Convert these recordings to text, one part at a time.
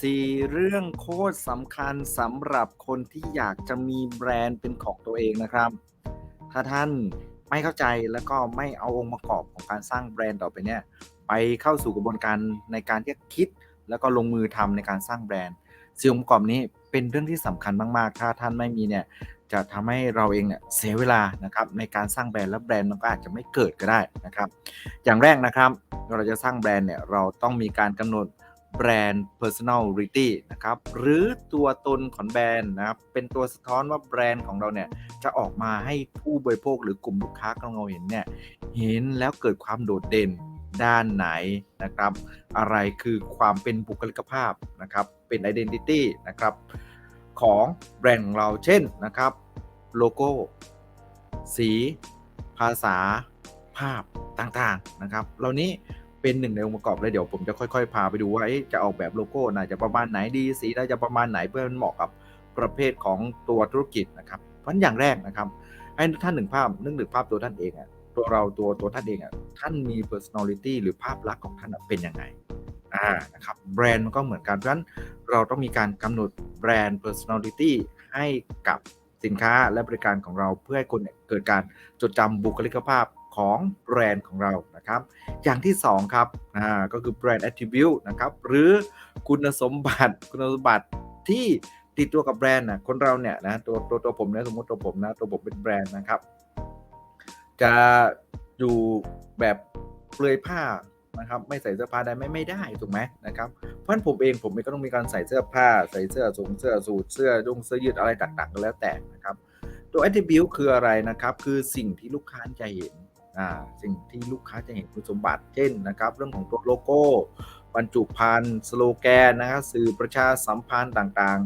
สี่เรื่องโคตรสำคัญสำหรับคนที่อยากจะมีแบรนด์เป็นของตัวเองนะครับ ถ้าท่านไม่เข้าใจแล้วก็ไม่เอาองค์ประกอบของการสร้างแบรนด์ต่อไปเนี่ย ไปเข้าสู่กระบวนการในการที่คิด แล้วก็ลงมือทำในการสร้างแบรนด์สิ่งองค์ประกอบนี้เป็นเรื่องที่สำคัญมาก ๆ ถ้าท่านไม่มีเนี่ยจะทำให้เราเองเนี่ยเสียเวลานะครับในการสร้างแบรนด์และแบรนด์มันก็อาจจะไม่เกิดก็ได้นะครับ อย่างแรกนะครับเราจะสร้างแบรนด์เนี่ยเราต้องมีการกำหนด แบรนด์ personality นะครับหรือตัวตนของแบรนด์นะครับเป็นตัวสะท้อนว่าแบรนด์ของเราเนี่ยจะออกมาให้ผู้บริโภคหรือกลุ่มลูกค้าของเราเห็นเนี่ยเห็นแล้วเกิดความโดดเด่นด้านไหนนะครับ อะไรคือความเป็นบุคลิกภาพนะครับเป็น identity นะครับของแบรนด์ของเราเช่นนะครับโลโก้ สี ภาษาภาพต่างๆนะครับ เหล่านี้ เป็นหนึ่งในองค์ประกอบเลยเดี๋ยวผมจะค่อยๆ พาไปดูว่าเอ๊ะจะออกแบบโลโก้น่าจะประมาณไหนดีสีน่าจะประมาณไหนเพื่อมันเหมาะกับประเภทของตัวธุรกิจนะครับ เพราะฉะนั้นอย่างแรกนะครับให้ท่านหนึ่งภาพนึกถึงภาพตัวท่านเองอะตัวเราตัวตัวท่านเองอะท่านมี personality หรือภาพลักษณ์ของท่านเป็นยังไงอ่านะครับแบรนด์มันก็เหมือนกันเพราะฉะนั้นเราต้องมีการกำหนดแบรนด์ personality ให้กับสินค้าและบริการของเราเพื่อให้คนเนี่ยเกิดการจดจำบุคลิกภาพ ของแบรนด์ของเรานะครับ อย่างที่2ครับอ่าก็คือ brand attribute นะครับ หรือคุณสมบัติคุณสมบัติที่ติดตัวกับแบรนด์นะคนเราเนี่ยนะตัวตัวตัวผมเนี่ยสมมติตัวผมนะตัวผมเป็นแบรนด์นะครับ จะอยู่แบบเปลือยผ้านะครับไม่ใส่เสื้อผ้าได้ไหม่ไม่ได้ถูกไหมนะครับเพราะฉะนั้นผมเองผมเองก็ต้องมีการใส่เสื้อผ้า ใส่เสื้อสูงเสื้อสูทเสื้อยุ่งเสื้อยืดอะไรต่างๆก็แล้วแต่นะครับ ตัว attribute คืออะไรนะครับ คือสิ่งที่ลูกค้าจะเห็น อ่าสิ่งที่ลูกค้าจะเห็นคุณสมบัติเช่นนะครับ เรื่องของตัวโลโก้บรรจุภัณฑ์สโลแกนนะครับสื่อประชาสัมพันธ์ต่าง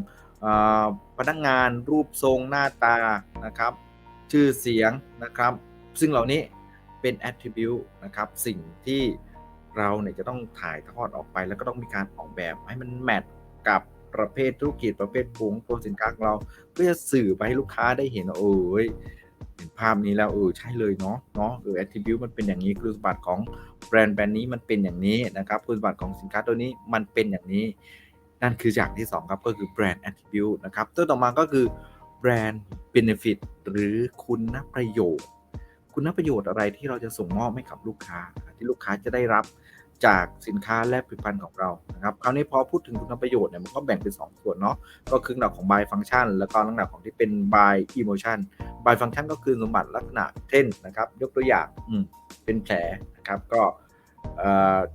ๆพนักงานรูปทรงหน้าตานะครับ ชื่อเสียงนะครับ ซึ่งเหล่านี้เป็น attribute นะครับ สิ่งที่เราเนี่ยจะต้องถ่ายทอดออกไป แล้วก็ต้องมีการออกแบบให้มันแมทกับประเภทธุรกิจประเภทผงตัวสินค้าของเราเพื่อจะสื่อไปให้ลูกค้าได้เห็นว่าเอย ห็นภาพนี้แล้วเออใช่เลยเนาะเนาะเออ attribute มันเป็นอย่างนี้คุณสมบัติของแบรนด์แบรนด์นี้มันเป็นอย่างนี้นะครับคุณสมบัติของสินค้าตัวนี้มันเป็นอย่างนี้ นั่นคืออย่างที่สองครับก็คือแบรนด์ attribute นะครับตัวต่อมาก็คือแบรนด์ benefit หรือคุณประโยชน์ คุณประโยชน์อะไรที่เราจะส่งมอบให้กับลูกค้า ที่ลูกค้าจะได้รับ จากสินค้าและผลิตภัณฑ์ของเรานะครับคราวนี้พอพูดถึงคุณประโยชน์เนี่ยมันก็แบ่งเป็น 2 ส่วนเนาะก็คือหลักของ by function แล้วก็ลักษณะของที่เป็น by emotion by function ก็คือสมบัติลักษณะเช่นนะครับ ยกตัวอย่างเป็นแผลนะครับก็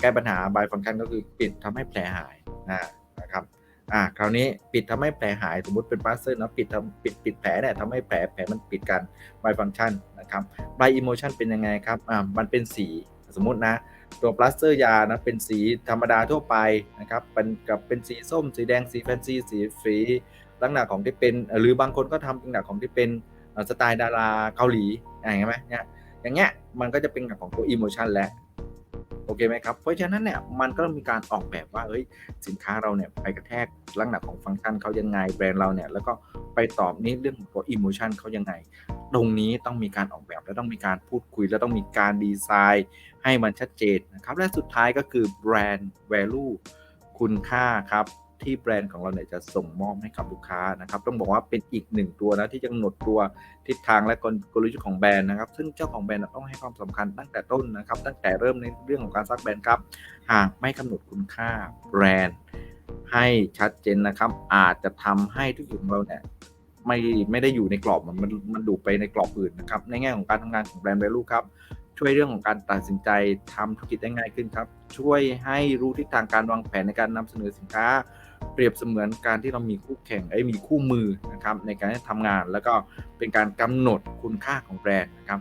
แก้ปัญหา by function ก็คือปิดทำให้แผลหายนะนะครับอ่าคราวนี้ปิดทำให้แผลหายสมมติเป็นพลาสเตอร์นะปิดทำปิดปิดแผลเนี่ยทำให้แผลแผลมันปิดกัน by function นะครับ by emotion เป็นยังไงครับอ่ามันเป็นสี สมมตินะ ตัวพลาสเตอร์ยานะเป็นสีธรรมดาทั่วไปนะครับเป็นกับเป็นสีส้ม สีแดงสีแฟนซีสีสีลักษณะของที่เป็น หรือบางคนก็ทำลักษณะของที่เป็นสไตล์ดาราเกาหลีอย่างเงี้ยไหมเนี่ยอย่างเงี้ยมันก็จะเป็นของตัวอิโมชันแล้วโอเคไหมครับ เพราะฉะนั้นเนี่ยมันก็มีการออกแบบว่าเอ้ยสินค้าเราเนี่ยไปกระแทกลักษณะของฟังก์ชันเขายังไงแบรนด์เราเนี่ยแล้วก็ไปตอบนี้เรื่องของตัวอิโมชันเขายังไง ตรงนี้ต้องมีการออกแบบและต้องมีการพูดคุย และต้องมีการดีไซน์ ให้มันชัดเจนนะครับ และสุดท้ายก็คือแบรนด์ value คุณค่าครับที่แบรนด์ของเราเนี่ยจะส่งมอบให้กับลูกค้านะครับ ต้องบอกว่าเป็นอีกหนึ่งตัวนะที่จะกำหนดตัวทิศทางและกลยุทธ์ของแบรนด์นะครับ ซึ่งเจ้าของแบรนด์ต้องให้ความสำคัญตั้งแต่ต้นนะครับ ตั้งแต่เริ่มในเรื่องของการสร้างแบรนด์ครับ หากไม่กำหนดคุณค่าแบรนด์ ให้ชัดเจนนะครับ อาจจะทำให้ธุรกิจของเราเนี่ย ไม่ไม่ได้อยู่ในกรอบมันมันมันดูไปในกรอบอื่นนะครับ ในแง่ของการทำงานของแบรนด์ value ครับ ช่วยเรื่องของการตัดสินใจทำธุรกิจได้ง่ายขึ้นครับ ช่วยให้รู้ทิศทางการวางแผนในการนำเสนอสินค้า เปรียบเสมือนการที่เรามีคู่แข่งไอ้มีคู่มือนะครับในการทำงานแล้วก็เป็นการกำหนดคุณค่าของแบรนด์นะครับ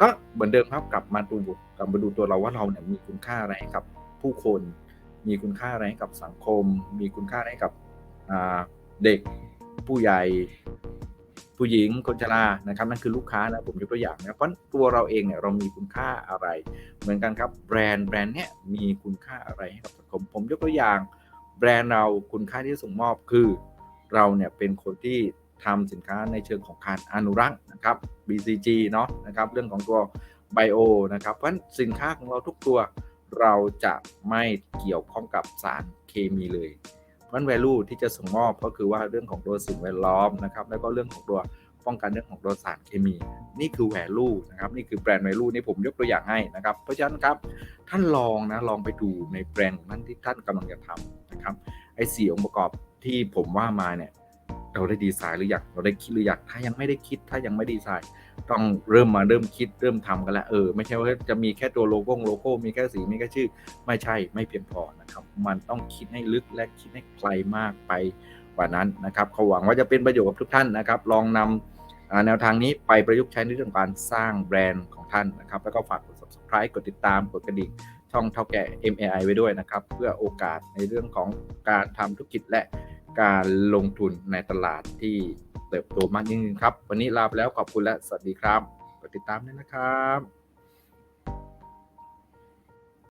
ก็เหมือนเดิมครับกลับมาดูกลับมาดูตัวเราว่าเราเนี่ยมีคุณค่าอะไรกับผู้คนมีคุณค่าอะไรกับสังคม มีคุณค่าอะไรกับเด็ก ผู้ใหญ่ ผู้หญิงคนชรานะครับนั่นคือลูกค้านะผมยกตัวอย่างนะเพราะตัวเราเองเนี่ยเรามีคุณค่าอะไร เหมือนกันครับแบรนด์แบรนด์เนี้ยมีคุณค่าอะไรให้กับสังคมผมยกตัวอย่าง แบรนด์เราคุณค่าที่ส่งมอบคือ เราเนี่ยเป็นคนที่ทำสินค้าในเชิงของการอนุรักษ์นะครับ BCG เนาะนะครับเรื่องของตัวไบโอนะครับเพราะสินค้าของเราทุกตัวเราจะไม่เกี่ยวข้องกับสารเคมีเลย มัน value ที่จะส่งมอบก็คือว่าเรื่องของตัวสิ่งแวดล้อมนะครับแล้วก็เรื่องของตัวป้องกันเรื่องของตัวสารเคมี นี่คือ value นะครับนี่คือแบรนด์ value นี่ผมยกตัวอย่างให้นะครับเพราะฉะนั้นครับท่านลองนะลองไปดูในแบรนด์ของท่านที่ท่านกำลังจะทำนะครับไอ้สี่องค์ประกอบที่ผมว่ามาเนี่ยเราได้ดีไซน์หรืออยังเราได้คิดหรือยังถ้ายังไม่ได้คิดถ้ายังไม่ดีไซน์ ต้องเริ่มมาเริ่มคิดเริ่มทำกันแล้วเออไม่ใช่ว่าจะมีแค่ตัวโลโก้โลโก้มีแค่สีมีแค่ชื่อ ไม่ใช่ไม่เพียงพอนะครับ มันต้องคิดให้ลึกและคิดให้ไกลมากไปกว่านั้นนะครับเขาหวังว่าจะเป็นประโยชน์กับทุกท่านนะครับ ลองนำอ่าแนวทางนี้ไปประยุกต์ใช้ในเรื่องการสร้างแบรนด์ของท่านนะครับ แล้วก็ฝากกด subscribe กดติดตามกดกระดิ่งช่องเท่าแก่ MAI ไว้ด้วยนะครับ เพื่อโอกาสในเรื่องของการทำธุรกิจและการลงทุนในตลาดที่ เติบโตมากยิ่งขึ้นครับ วันนี้ลาไปแล้วขอบคุณและสวัสดีครับกดติดตามด้วยนะครับ